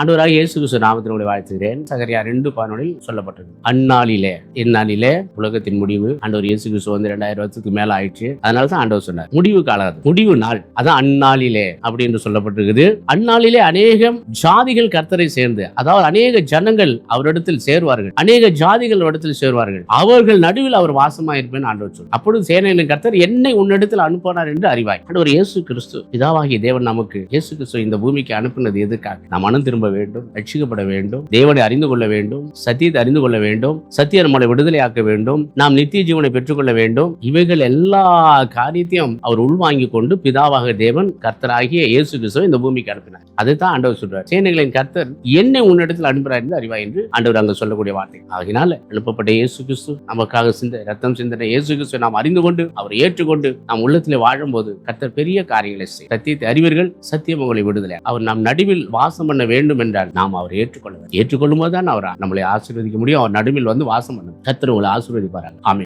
அன்றுவராக இயேசு கிறிஸ்து நாமத்தினுடைய வாழ்த்துகிறேன். சகரியா ரெண்டு பதினொழில் சொல்லப்பட்டது அந்நாளிலே இந்நாளிலே உலகத்தின் முடிவு ஆண்டவர் இயேசு கிறிஸ்து வந்து ரெண்டாயிரம் வருஷத்துக்கு மேல ஆயிடுச்சு. அதனால தான் ஆண்டவர் சொன்னார். முடிவு காலம் முடிவு நாள். அதான் அந்நாளிலே அப்படி என்று சொல்லப்பட்டிருக்குது. அந்நாளிலே அநேகம் ஜாதிகள் கர்த்தரை சேர்ந்து அதாவது அநேக ஜனங்கள் அவரிடத்தில் சேருவார்கள். அநேக ஜாதிகள் இடத்தில் சேருவார்கள். அவர்கள் நடுவில் அவர் வாசமா இருப்பேன் ஆண்டவர் சொல் அப்பொழுது சேனையின் கர்த்தர் என்னை உன்னிடத்தில் அனுப்பினார் என்று அறிவாய். ஆண்டவர் இயேசு கிறிஸ்து பிதாவாகிய தேவன் நமக்கு இயேசு கிறிஸ்து இந்த பூமிக்கு அனுப்பினது எதுக்காக? நாம் மனம் திரும்ப வேண்டும் ரட்சிக்கப்பட வேண்டும் தேவனை அறிந்து கொள்ள வேண்டும் சத்தியத்தை அறிந்து கொள்ள வேண்டும் சத்திய நம்மளை விடுதலையாக்க வேண்டும் நாம் நித்திய ஜீவனை பெற்றுக்கொள்ள வேண்டும். இவைகள் எல்லா காரியத்தையும் அவர் உள்வாங்கி கொண்டு பிதாவாக தேவன் கர்த்தராகிய இயேசு கிறிஸ்துவை இந்த பூமிக்கு அனுப்பினார். அதைத்தான் ஆண்டவர் சொல்றார். சேனைகளின் கர்த்தர் என்னை உன்னிடத்தில் அனுப்புகிறார் என்று அறிவாய் என்று ஆண்டவர் அங்க சொல்லக்கூடிய வார்த்தை. ஆகினால அனுப்பப்பட்ட இயேசு கிறிஸ்து நமக்காக சிந்த ரத்தம் சிந்தனை இயேசு கிறிஸ்து நாம் அறிந்து கொண்டு அவரை ஏற்றுக்கொண்டு நாம் உள்ளத்திலே வாழும்போது கர்த்தர் பெரிய காரியங்களை செய்யும் சத்தியத்தை அறிவீர்கள் சத்தியம் உங்களை விடுதலை அவர் நம் நடுவில் வாசம் பண்ண வேண்டும் என்றால் நாம் அவரை ஏற்றுக்கொள்ள வேண்டும். ஏற்றுக்கொள்ளும் போது தான் அவர் நம்மளை ஆசீர்வதிக்க முடியும். அவர் நடுவில் வந்து வாசம் பண்ணும். கத்திர உங்களை ஆசீர்வதிப்பார்கள் ஆமே